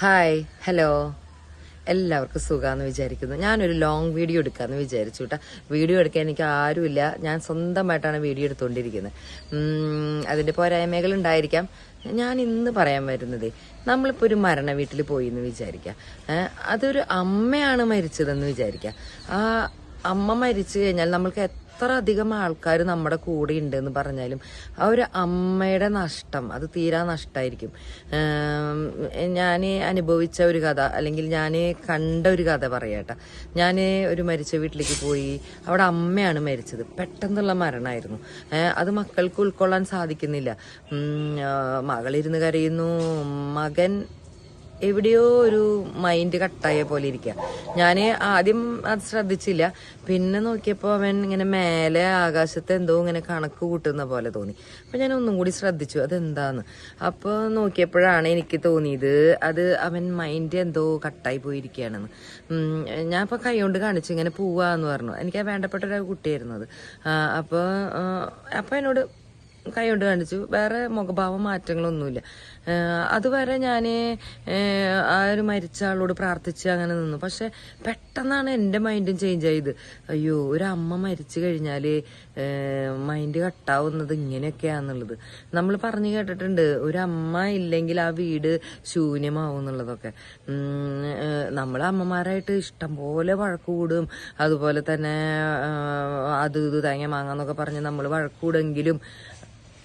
Hi hello എല്ലാവർക്കും സുഖമാണെന്ന് വിചാരിക്കുന്നു. ഞാനൊരു ലോങ് വീഡിയോ എടുക്കാമെന്ന് വിചാരിച്ചു കേട്ടോ വീഡിയോ എടുക്കാൻ എനിക്ക് ആരുമില്ല. ഞാൻ സ്വന്തമായിട്ടാണ് വീഡിയോ എടുത്തുകൊണ്ടിരിക്കുന്നത് അതിന്റെ പോരായ്മകൾ ഉണ്ടായിരിക്കാം. ഞാൻ ഇന്ന് പറയാൻ വരുന്നത് നമ്മളിപ്പോൾ ഒരു മരണ വീട്ടിൽ പോയി എന്ന് വിചാരിക്കാം അതൊരു അമ്മയാണ് മരിച്ചതെന്ന് വിചാരിക്കാം. ആ അമ്മ മരിച്ചു കഴിഞ്ഞാൽ നമ്മൾക്ക് എത്ര അധികം ആൾക്കാർ നമ്മുടെ കൂടെ ഉണ്ട് എന്ന് പറഞ്ഞാലും ആ ഒരു അമ്മയുടെ നഷ്ടം അത് തീരാ നഷ്ടമായിരിക്കും ഞാൻ അനുഭവിച്ച ഒരു കഥ അല്ലെങ്കിൽ ഞാൻ കണ്ട ഒരു കഥ പറയാട്ടോ ഞാൻ ഒരു മരിച്ച വീട്ടിലേക്ക് പോയി അവിടെ അമ്മയാണ് മരിച്ചത്. പെട്ടെന്നുള്ള മരണമായിരുന്നു അത് മക്കൾക്ക് ഉൾക്കൊള്ളാൻ സാധിക്കുന്നില്ല. മകളിരുന്ന് കരയുന്നു മകൻ എവിടെയോ ഒരു മൈൻഡ് കട്ടായ പോലെ ഇരിക്കുക ഞാൻ ആദ്യം അത് ശ്രദ്ധിച്ചില്ല. പിന്നെ നോക്കിയപ്പോൾ അവൻ ഇങ്ങനെ മേലെ ആകാശത്ത് എന്തോ ഇങ്ങനെ കണക്ക് കൂട്ടുന്ന പോലെ തോന്നി. അപ്പൊ ഞാൻ ഒന്നും കൂടി ശ്രദ്ധിച്ചു. അതെന്താന്ന്? അപ്പോൾ നോക്കിയപ്പോഴാണ് എനിക്ക് തോന്നിയത് അത് അവൻ മൈൻഡ് എന്തോ കട്ടായി പോയിരിക്കുകയാണെന്ന് ഞാൻ ഇപ്പോൾ കൈകൊണ്ട് കാണിച്ചു ഇങ്ങനെ പോവാന്ന് പറഞ്ഞു. എനിക്ക് വേണ്ടപ്പെട്ട ഒരു കുട്ടിയായിരുന്നു അത്. അപ്പോൾ അപ്പോൾ എന്നോട് കൈ കൊണ്ട് കാണിച്ചു. വേറെ മുഖഭാവ മാറ്റങ്ങളൊന്നുമില്ല. അതുവരെ ഞാൻ ആ ഒരു മരിച്ച ആളോട് പ്രാർത്ഥിച്ച് അങ്ങനെ നിന്നു. പക്ഷെ പെട്ടെന്നാണ് എന്റെ മൈൻഡും ചേഞ്ച് ആയത്. അയ്യോ ഒരു അമ്മ മരിച്ചു കഴിഞ്ഞാൽ മൈൻഡ് കട്ടാവുന്നത് ഇങ്ങനെയൊക്കെയാണെന്നുള്ളത് നമ്മൾ പറഞ്ഞു കേട്ടിട്ടുണ്ട് ഒരു അമ്മ ഇല്ലെങ്കിൽ ആ വീട് ശൂന്യമാവും എന്നുള്ളതൊക്കെ നമ്മൾ അമ്മമാരായിട്ട് ഇഷ്ടം പോലെ വഴക്ക് കൂടും. അതുപോലെ തന്നെ അത് ഇത് തേങ്ങ മാങ്ങാന്നൊക്കെ പറഞ്ഞ് നമ്മൾ വഴക്കൂടെങ്കിലും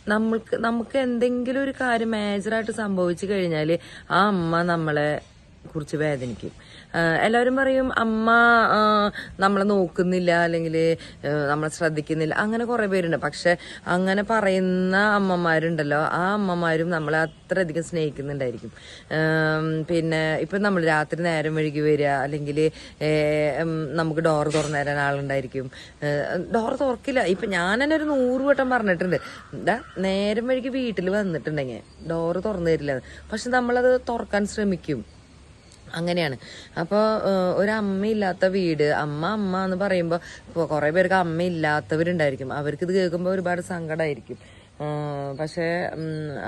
നമ്മൾക്ക് നമുക്ക് എന്തെങ്കിലും ഒരു കാര്യം മേജറായിട്ട് സംഭവിച്ചു കഴിഞ്ഞാൽ ആ അമ്മ നമ്മളെ കുറിച്ച് വേദനിക്കും. എല്ലാവരും പറയും അമ്മ നമ്മളെ നോക്കുന്നില്ല അല്ലെങ്കിൽ നമ്മളെ ശ്രദ്ധിക്കുന്നില്ല. അങ്ങനെ കുറെ പേരുണ്ട്. പക്ഷെ അങ്ങനെ പറയുന്ന അമ്മമാരുണ്ടല്ലോ ആ അമ്മമാരും നമ്മളെ അത്രയധികം സ്നേഹിക്കുന്നുണ്ടായിരിക്കും. പിന്നെ ഇപ്പം നമ്മൾ രാത്രി നേരം വഴുകി വരിക അല്ലെങ്കിൽ നമുക്ക് ഡോർ തുറന്നു തരാൻ ആളുണ്ടായിരിക്കും. ഡോർ തുറക്കില്ല. ഇപ്പം ഞാൻ തന്നെ ഒരു നൂറ് വട്ടം പറഞ്ഞിട്ടുണ്ട്. എന്താ നേരം വഴുകി വീട്ടിൽ വന്നിട്ടുണ്ടെങ്കിൽ ഡോറ് തുറന്നു തരില്ല. പക്ഷെ നമ്മളത് തുറക്കാൻ ശ്രമിക്കും. അങ്ങനെയാണ്. അപ്പോൾ ഒരമ്മയില്ലാത്ത വീട് അമ്മ അമ്മ എന്ന് പറയുമ്പോൾ ഇപ്പോൾ കുറേ പേർക്ക് അമ്മയില്ലാത്തവരുണ്ടായിരിക്കും. അവർക്ക് ഇത് കേൾക്കുമ്പോൾ ഒരുപാട് സങ്കടമായിരിക്കും പക്ഷേ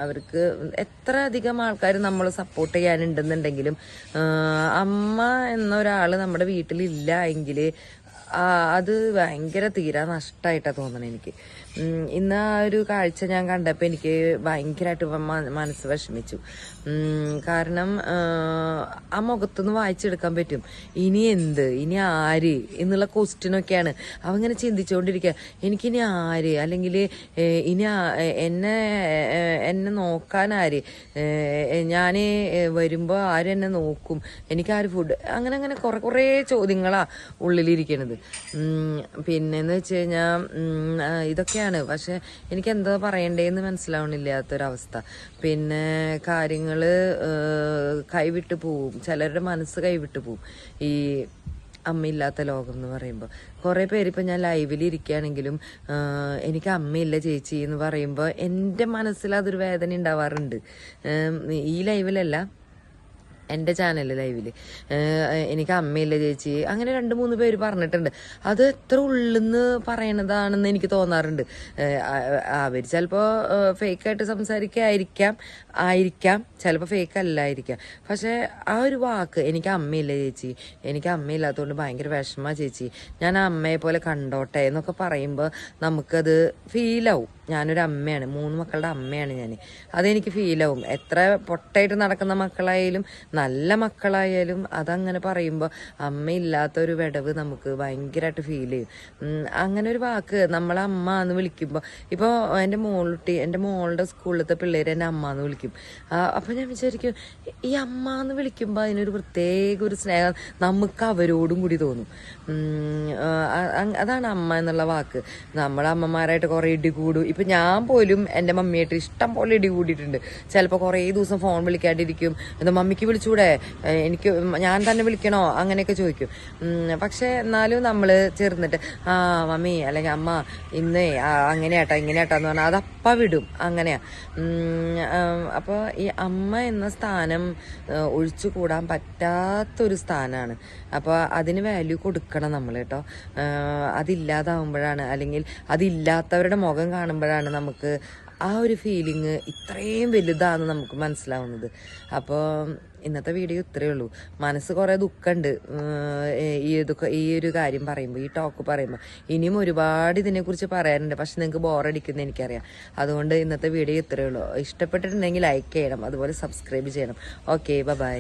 അവർക്ക് എത്ര അധികം ആൾക്കാർ നമ്മൾ സപ്പോർട്ട് ചെയ്യാനുണ്ടെന്നുണ്ടെങ്കിലും അമ്മ എന്നൊരാൾ നമ്മുടെ വീട്ടിലില്ല എങ്കിൽ അത് ഭയങ്കര തീരാ നഷ്ടമായിട്ടാണ് തോന്നണേ എനിക്ക്. ഇന്ന് ആ ഒരു കാഴ്ച ഞാൻ കണ്ടപ്പോൾ എനിക്ക് ഭയങ്കരമായിട്ട് മനസ്സ് വിഷമിച്ചു. കാരണം ആ, മുഖത്തുനിന്ന് വായിച്ചെടുക്കാൻ പറ്റും. ഇനി എന്ത്? ഇനി ആര്? എന്നുള്ള ക്വസ്റ്റ്യനൊക്കെയാണ്. അവങ്ങനെ ചിന്തിച്ചുകൊണ്ടിരിക്കുക എനിക്കിനി ആര്? അല്ലെങ്കിൽ ഇനി എന്നെ എന്നെ നോക്കാൻ ആര്? ഞാൻ വരുമ്പോൾ ആര് എന്നെ നോക്കും? എനിക്ക് ആര് ഫുഡ്? അങ്ങനെ അങ്ങനെ കുറെ കുറേ ചോദ്യങ്ങളാണ് ഉള്ളിലിരിക്കണത്. പിന്നെന്ന് വെച്ച് കഴിഞ്ഞാൽ ഇതൊക്കെയാണ്. പക്ഷെ എനിക്ക് എന്താ പറയണ്ടേന്ന് മനസ്സിലാവണില്ലാത്തൊരവസ്ഥ. പിന്നെ കാര്യങ്ങൾ കൈവിട്ടു പോവും. ചിലരുടെ മനസ്സ് കൈവിട്ട് പോവും. ഈ അമ്മയില്ലാത്ത ലോകം എന്ന് പറയുമ്പോൾ കുറേ പേര് ഇപ്പം ഞാൻ ലൈവിൽ ഇരിക്കുകയാണെങ്കിലും എനിക്ക് അമ്മയില്ല ചേച്ചി എന്ന് പറയുമ്പോൾ എന്റെ മനസ്സിൽ അതൊരു വേദന ഉണ്ടാവാറുണ്ട്. ഈ ലൈവിലല്ല എന്റെ ചാനൽ ലൈവിൽ എനിക്ക് അമ്മയില്ല ചേച്ചി. അങ്ങനെ രണ്ട് മൂന്ന് പേര് പറഞ്ഞിട്ടുണ്ട്. അത് എത്ര ഉള്ളെന്ന് പറയണതാണെന്ന് എനിക്ക് തോന്നാറുണ്ട്. അവർ ചിലപ്പോൾ ഫേക്കായിട്ട് സംസാരിക്കായിരിക്കാം ആയിരിക്കാം. ചിലപ്പോൾ ഫേക്ക് അല്ലായിരിക്കാം. പക്ഷേ ആ ഒരു വാക്ക് എനിക്ക് അമ്മയില്ല ചേച്ചി. എനിക്ക് അമ്മയില്ലാത്തതുകൊണ്ട് ഭയങ്കര വിഷമ ചേച്ചി. ഞാൻ അമ്മയെ പോലെ കണ്ടോട്ടെ എന്നൊക്കെ പറയുമ്പോൾ നമുക്കത് ഫീലാവും ഞാനൊരു അമ്മയാണ്. മൂന്ന് മക്കളുടെ അമ്മയാണ് ഞാൻ അതെനിക്ക് ഫീലാവും എത്ര പൊട്ടായിട്ട് നടക്കുന്ന മക്കളായാലും നല്ല മക്കളായാലും അതങ്ങനെ പറയുമ്പോൾ അമ്മയില്ലാത്തൊരു വിടവ് നമുക്ക് ഭയങ്കരമായിട്ട് ഫീൽ ചെയ്യും. അങ്ങനെ ഒരു വാക്ക് നമ്മളെ അമ്മ എന്ന് വിളിക്കുമ്പോൾ ഇപ്പോൾ എന്റെ മോളുട്ടി എന്റെ മോളുടെ സ്കൂളിലത്തെ പിള്ളേർ എന്നെ അമ്മ എന്ന് വിളിക്കും. അപ്പോൾ ഞാൻ വിചാരിക്കും ഈ അമ്മ എന്ന് വിളിക്കുമ്പോൾ അതിനൊരു പ്രത്യേക ഒരു സ്നേഹം നമുക്ക് അവരോടും കൂടി തോന്നും. അതാണ് അമ്മ എന്നുള്ള വാക്ക്. നമ്മളെ അമ്മമാരായിട്ട് കുറേ ഇടി കൂടും. ഇപ്പൊ ഞാൻ പോലും എന്റെ മമ്മിയായിട്ട് ഇഷ്ടം പോലെ ഇടി കൂടിയിട്ടുണ്ട്. ചിലപ്പോൾ കുറേ ദിവസം ഫോൺ വിളിക്കാണ്ടിരിക്കും. എന്താ മമ്മിക്ക് വിളിച്ചൂടെ? എനിക്ക് ഞാൻ തന്നെ വിളിക്കണോ? അങ്ങനെയൊക്കെ ചോദിക്കും. പക്ഷേ എന്നാലും നമ്മൾ ചേർന്നിട്ട് ആ മമ്മി അല്ലെങ്കിൽ അമ്മ ഇന്ന് അങ്ങനെയാട്ടാ ഇങ്ങനെയാട്ടാന്ന് പറഞ്ഞാൽ അതപ്പ വിടും. അങ്ങനെയാ. അപ്പോൾ ഈ അമ്മ എന്ന സ്ഥാനം ഒഴിച്ചു കൂടാൻ പറ്റാത്തൊരു സ്ഥാനമാണ് അപ്പോൾ അതിന് വാല്യൂ കൊടുക്കണം നമ്മൾ കേട്ടോ. അതില്ലാതാവുമ്പോഴാണ് അല്ലെങ്കിൽ അതില്ലാത്തവരുടെ മുഖം കാണുമ്പോഴാണ് നമുക്ക് ആ ഒരു ഫീലിങ് ഇത്രയും വലുതാന്ന് നമുക്ക് മനസ്സിലാവുന്നത്. അപ്പോൾ ഇന്നത്തെ വീഡിയോ ഇത്രയേ ഉള്ളൂ. മനസ്സ് കുറേ ദുഃഖമുണ്ട് ഈ ഇതൊക്കെ ഈ ഒരു കാര്യം പറയുമ്പോൾ ഈ ടോക്ക് പറയുമ്പോൾ ഇനിയും ഒരുപാട് ഇതിനെക്കുറിച്ച് പറയാനുണ്ട്. പക്ഷെ നിങ്ങൾക്ക് ബോറടിക്കുന്ന എനിക്കറിയാം. അതുകൊണ്ട് ഇന്നത്തെ വീഡിയോ ഇത്രയേ ഉള്ളൂ. ഇഷ്ടപ്പെട്ടിട്ടുണ്ടെങ്കിൽ ലൈക്ക് ചെയ്യണം. അതുപോലെ സബ്സ്ക്രൈബ് ചെയ്യണം. Okay bye